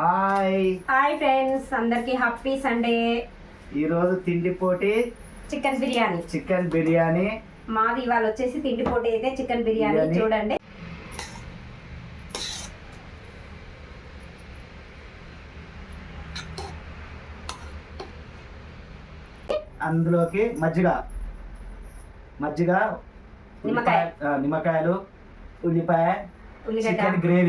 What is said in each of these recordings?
Hi. Hi friends అందరికి happy Sunday. ఈరోజు తిండి పోటీ. చికెన్ బిర్యానీ. చికెన్ బిర్యానీ. మాది ఇవాళ వచ్చేసి తిండి పోటీ అయితే చికెన్ బిర్యానీ బిర్యానీ. చూడండి. అందులోకి మజ్జిగ. మజ్జిగ నిమ్మకాయ. ఉల్లిపాయ- ఆ, నిమ్మకాయలు ఉల్లిపాయ ఉల్లిగడ్డ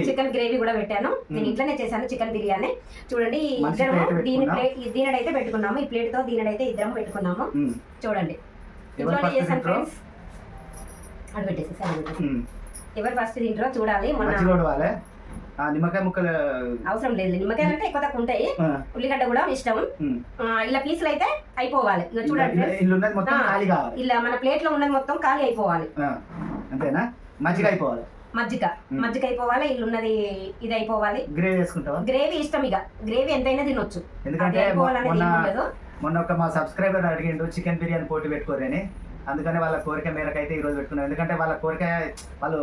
చికెన్ గ్రేవీ కూడా పెట్టాను. నేను. ఇంట్లోనే చేశాను చికెన్ బిర్యానీ. చూడండి ప్లేట్ దీని. ప్లేట్ దీనిడైతే పెట్టుకున్నాము. ఈ ప్లేట్తో దీనిడైతే ఇద్దరం పెట్టుకున్నాము చూడండి. ఇంట్లోనే చేశాను? ఫ్రెండ్స్ అది పెట్టేసి ఎవరు ఫస్ట్ తింటారో చూడాలి. మొన్న నిమ్మకాయ ముక్కలు అవసరం లేదు. నిమ్మకాయలు అంటే ఎక్కువ తక్కువ ఉంటాయి. ఉల్లిగడ్డ కూడా ఇష్టం. ఇలా పీసులు అయితే అయిపోవాలి. చూడండి ఇలా మన ప్లేట్లో ఉన్నది మొత్తం ఖాళీ అయిపోవాలి. అంతేనా? మజ్జిగ అయిపోవాలి. మజ్జిగ. మజ్జిగ అయిపోవాలి ఇల్లు ఉన్నది ఇది అయిపోవాలి గ్రేవీ వేసుకుంటావా? గ్రేవీ ఇష్టం ఇక గ్రేవీ ఎంతైనా తినొచ్చు. ఎందుకంటే మొన్న ఒక మా సబ్స్క్రైబర్ అడిగిండు చికెన్ బిర్యానీ పోటీ పెట్టుకోరని. అందుకని వాళ్ళ కోరిక మేరకు అయితే ఈరోజు పెట్టుకున్నాం. ఎందుకంటే వాళ్ళ కోరిక వాళ్ళు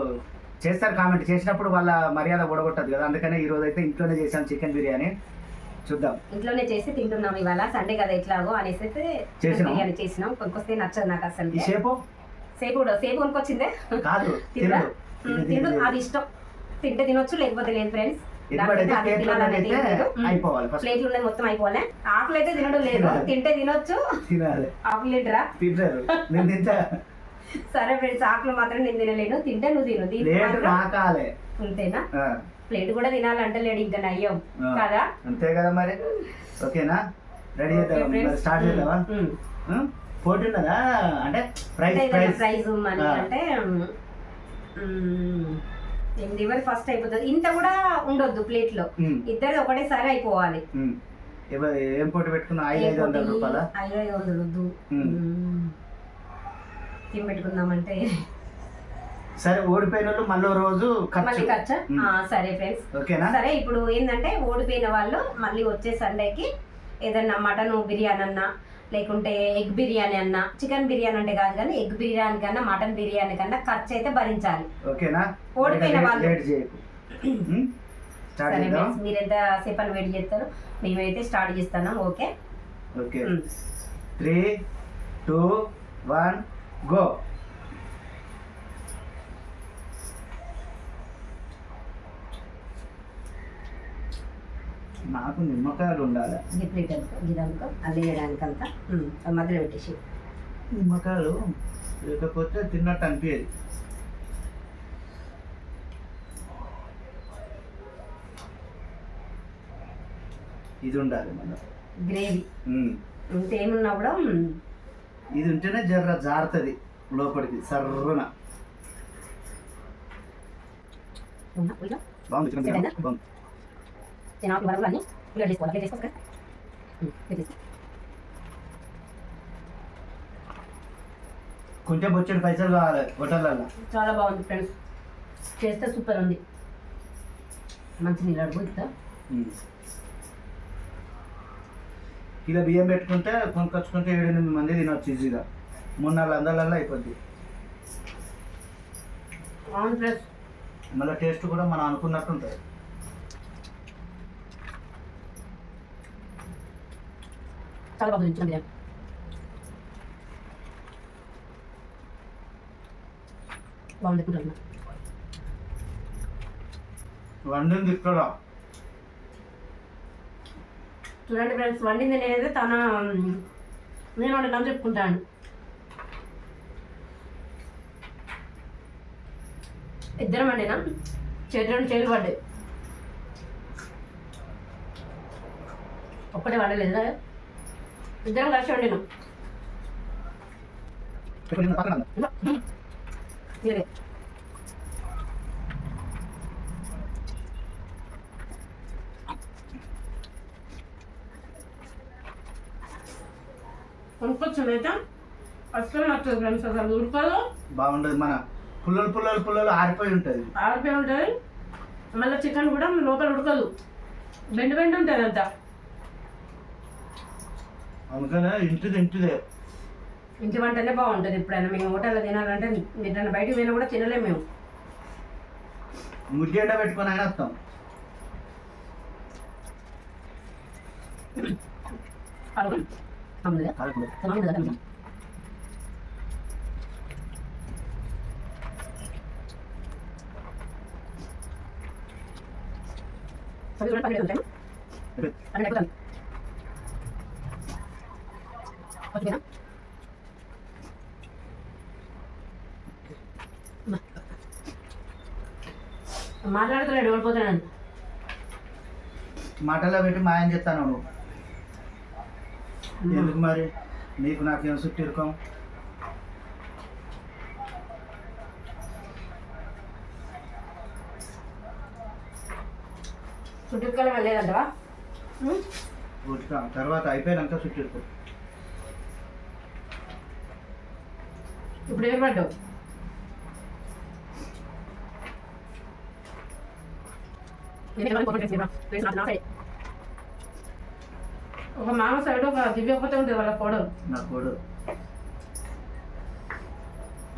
చేస్తారు కామెంట్. చేసినప్పుడు వాళ్ళ మర్యాద ఓడగొట్టదు కదా. అందుకనే ఈ రోజు అయితే ఇంట్లోనే చేసాం చికెన్ బిర్యానీ. చూద్దాం. ఇంట్లోనే చేసి తింటున్నాం ఇవాళ. సండే కదా ఎట్లాగో అనేసి అయితే చేసినాం. బిర్యానీ చేసినాం. కొనుక్కొస్తే నచ్చదు నాకు అసలు సేపు కూడా సేపు కొనుక్కొచ్చిందే? కాదు తిండు. అది ఇష్టం. తింటే తినొచ్చు లేకపోతే లేదు ఫ్రెండ్స్. ప్లేట్లో ఉన్నది మొత్తం అయిపోవాలి. ఆకులు అయితే తినడం లేదు. తింటే తినొచ్చు. ఆకులు తింటరా? సరే ఫ్రెండ్స్ ఆకులు మాత్రం నేను తినలేను. తింటే నువ్వు తిను. అంతేనా? ప్లేట్ కూడా తినాలంటే లేడు ఇంకా నయ్యం. కదా? అంతే కదా మరి. ఓకేనా? రెడీ చేద్దాం స్టార్ట్ చేద్దామా? పోటీ అంటే ప్రైస్ ప్రైస్ మనీ. అంటే ఎనిమిది వరకు ఫస్ట్ అయిపోతుంది ఇంత కూడా ఉండొద్దు ప్లేట్లో ఇద్దరు ఒకటేసారి అయిపోవాలి. ఏం పోటీ పెట్టుకున్నా ఐదు ఐదు వందల రూపాయల? ఐదు ఐదు వందలు వద్దు. ఏం పెట్టుకుందామంటే? సరే ఓడిపోయిన వాళ్ళు మళ్ళీ రోజు మళ్ళీ ఖర్చు? సరే ఫ్రెండ్స్. ఓకేనా? సరే ఇప్పుడు ఏంటంటే ఓడిపోయిన వాళ్ళు మళ్ళీ వచ్చే సండేకి ఏదన్నా మటన్ బిర్యానీ అన్నా లేకుంటే ఎగ్ బిర్యానీ అన్నా చికెన్ బిర్యానీ అంటే కాదు కానీ ఎగ్ బిర్యానీ కన్నా మటన్ బిర్యానీ కన్నా ఖర్చు అయితే భరించాలి. ఓకేనా? ఓడిపోయిన వాళ్ళు. మీరు ఎంత సేపు అని వెయిట్ చేస్తారు? మేమైతే స్టార్ట్ చేస్తున్నాం okay? Okay. Three two one go. నాకు నిమ్మకాయలు ఉండాలి. గిప్లీట్ అనుకో గిదనుకో వేయడానికంతా. అది మధ్యలో పెట్టేసి. నిమ్మకాయలు లేకపోతే తిన్నట్టు అనిపించేది ఇది ఉండాలి మన గ్రేవీ. ఇంకేమున్నా కూడా ఇది ఉంటేనే జర్ర జారుతుంది లోపలికి సర్రున. బాగుంది? బాగుంది. నేను వరకు అన్ని ప్లేట్ తీసుకోవాలి ప్లేట్ తీసుకోవాలి మ్మ్, ప్లేట్ తీసుకో. కొంచెం బొచ్చడి పైసలు కావాలి హోటళ్ళల్లో చాలా బాగుంది ఫ్రెండ్స్. చేస్తే సూపర్ ఉంది. మంచి నీళ్ళు అడుగుతా ఉమ్. కిలో బియ్యం పెట్టుకుంటే కొనుకొచ్చుకుంటే ఏడు ఎనిమిది మంది తినొచ్చు ఈజీగా. మూడు నాలుగు వందలల్లో అయిపోద్ది. అవును మళ్ళీ టేస్ట్ కూడా మనం అనుకున్నట్టు ఉంటుంది. చాలా బాగుంది చిన్న బిర్యానీ బాగుంది కూరలు వండింది ఇక్కడ. చూడండి ఫ్రెండ్స్ వండింది నేనైతే తన నేను వండటం చెప్పుకుంటాను. ఇద్దరం వండినా? చేతి రెండు చేతులు పడ్డాయి. ఒక్కటే వండలేదు? ఇద్దరం కలిసి వండినాం? మీరే. కొనుక్కొచ్చింది అయితే అసలు నచ్చదు ఫ్రెండ్స్ అసలు ఉడకదు. బాగుండదు మన పుల్లలు పుల్లలు పుల్లలు ఆరిపోయి ఉంటుంది. ఆరిపోయి ఉంటుంది. మళ్ళీ చికెన్ కూడా లోపల ఉడకదు. బెండు బెండు ఉంటుంది అంతా అందుకనే ఇంటిది ఇంటిదే. ఇంటి వంటనే బాగుంటుంది ఎప్పుడైనా. మేము హోటల్లో తినాలంటే ఎప్పుడైనా బయటికి పోయినా కూడా తినలేము మేము. ముద్ది ఎండ పెట్టుకొని అయినా వస్తాం పది కూడా పన్నెండు ఉంటాయి. ఓకేనా? మాట్లాడుతున్నాడు ఓడిపోతున్నాను మాటల్లో పెట్టి మాయం చెప్తాను నువ్వు. ఎందుకు మరి? నీకు నాకేం చుట్టిరుకం చుట్టుకాలం వెళ్ళలేదంటవా? ఉతుకా తర్వాత అయిపోయాక చుట్టిరుకం ఇప్పుడు పడ్డావు? ఒక మామ సైడ్ ఒక దివ్య ఒకతే ఉంటుంది వాళ్ళ కోడలు. నా కోడు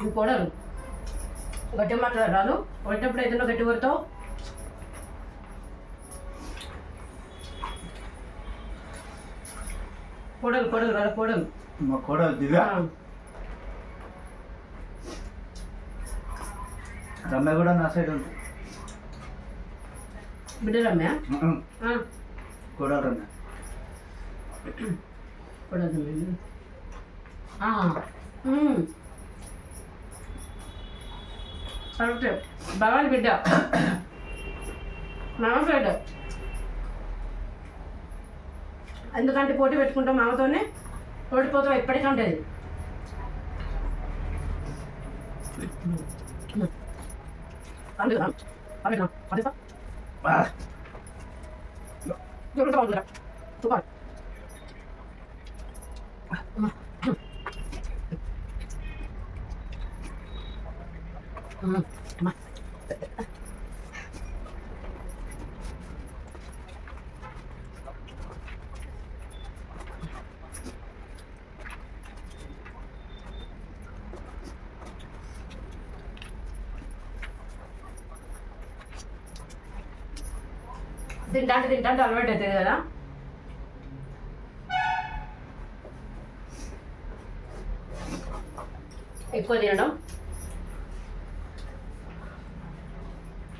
ఈ కోడలు. గట్టి మాట్లాడరాదు వచ్చేటప్పుడు ఏదైనా గట్టి కొడతావు? కోడలు కోడలు వాళ్ళ కోడలు. మా కోడలు దివ్య? రమ్య కూడా నా సైడ్ ఉంది. బిడ్డ రమ్య? కోడలు రమ్య. కోడలు రమ్య. కరెక్టే భవాని బిడ్డ. మామ బిడ్డ ఎందుకంటే పోటీ పెట్టుకుంటాం మామతోనే ఓడిపోతాం ఎప్పటికంటే 담배 담 담배 담 맞았어? 와. 이거 잡아 그래 도발 음, 엄마. తింటాంటే తింటాంటే అలవాటు అవుతుంది కదా. ఎక్కువ తినడం.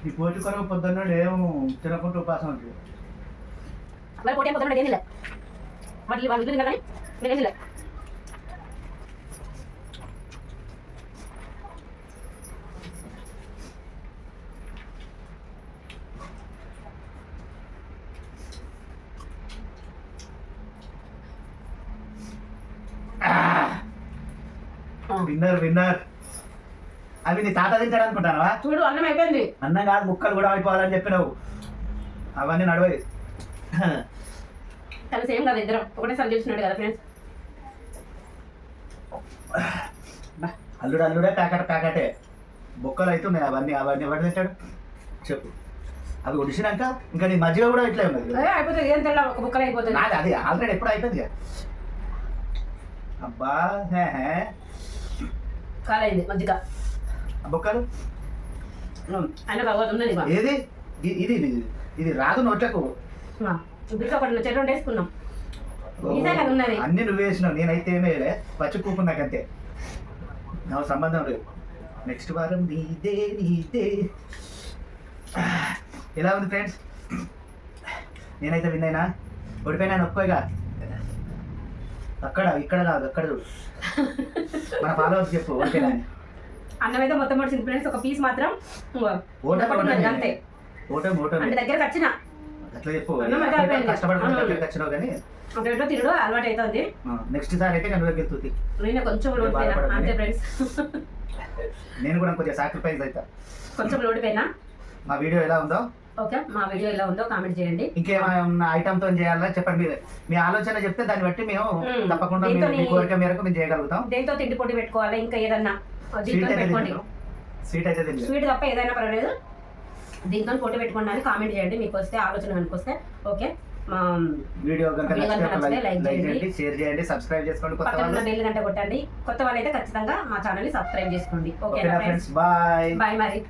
ఈ పోటీ కొరకు పొద్దున్న ఏం తినకుండా ఉపాసం ఉంటుంది మరి పోటీ పొద్దున్న ఏం మళ్ళీ వాళ్ళు ఇల్లు తిన్నా కానీ నేను ఏం విన్నర్ విన్నర్. అవి నీ తాత తింటాడు అనుకుంటానవా? చూడు అన్నం అయిపోయింది. అన్నం కాదు ముక్కలు కూడా అయిపోవాలని చెప్పినావు. అవన్నీ నడవయి. తను సేమ్ కదా ఇద్దరం. ఒకటేసారి చేసినాడు కదా ఫ్రెండ్స్ అల్లుడు అల్లుడే ప్యాకెట్ ప్యాకెటే. బొక్కలు అవుతున్నాయి అవన్నీ అవన్నీ ఎవరు తింటాడు చెప్పు. అవి ఉడిసినాక ఇంకా నీ మజ్జిగ కూడా ఇట్లే ఉన్నది అయిపోతుంది ఏం తెల్ల ఒక బుక్కలు అయిపోతుంది. అది ఆల్రెడీ ఎప్పుడు అయిపోయింది అబ్బా హే హే. కాలైంది మధ్యగా బొక్కలు ఆయన ఇక. ఏది? ఇది ఇది ఇది రాదు నోట్లకు. ఇప్పుడు ఒకటి చెట్టు వేసుకున్నాం. అన్ని నువ్వు వేసినావు నేనైతే ఏమేలే పచ్చి కూపు నాకంతే. నాకు సంబంధం లేదు. నెక్స్ట్ వారం నీదే నీదే. ఎలా ఉంది ఫ్రెండ్స్ నేనైతే విన్నైనా ఓడిపోయినా ఒక్కోగా అక్కడ ఇక్కడ కాదు అక్కడ చూడు. మన ఫాలోవర్స్ చెప్పు ఓకేనా అన్నం అయితే మొత్తం పడిచింది ఫ్రెండ్స్ ఒక పీస్ మాత్రం ఒకటి అంతే. అంటే దగ్గరకు వచ్చిన. అట్లా చెప్పు. అవును. దగ్గరికి వచ్చినావు కానీ. అటు తినడు అలవాటు అవుతుంది. నెక్స్ట్ సారి అయితే కనుక వెళ్తుంది నేను కొంచెం బాధపడకండి. అంతే ఫ్రెండ్స్. నేను కూడా కొద్దిగా సాక్రిఫైస్ అవుతా. కొంచెం లోడిపోయినా మా వీడియో ఎలా ఉందో ఓకే మా వీడియో ఎలా ఉందో కామెంట్ చేయండి. ఇంకేమైనా ఐటమ్తో చేయాలా? చెప్పండి మీరు. మీ ఆలోచన చెప్తే దాన్ని బట్టి మేము. తప్పకుండా మీ- కోరిక మేరకు మేము చేయగలుగుతాం. దేంతో తిండి పొడి పెట్టుకోవాలి? ఇంకా ఏదన్నా? దీంతో స్వీట్ అయితే పెట్టుకోండి. స్వీట్ అయితే స్వీట్ తప్ప ఏదైనా పర్వాలేదు. దీంతో పోటీ పెట్టుకోండి అని కామెంట్ చేయండి. మీకు వస్తే ఆలోచన కనుక వస్తే ఓకే? మా వీడియో లైక్ చేయండి. షేర్ చేయండి సబ్స్క్రైబ్ చేసుకోండి కొత్త వాళ్ళు. బెల్ గంట కొట్టండి. కొత్త వాళ్ళైతే ఖచ్చితంగా మా ఛానల్ని సబ్స్క్రైబ్ చేసుకోండి. ఫ్రెండ్స్ ఫ్రెండ్స్ బాయ్ బాయ్ మరి.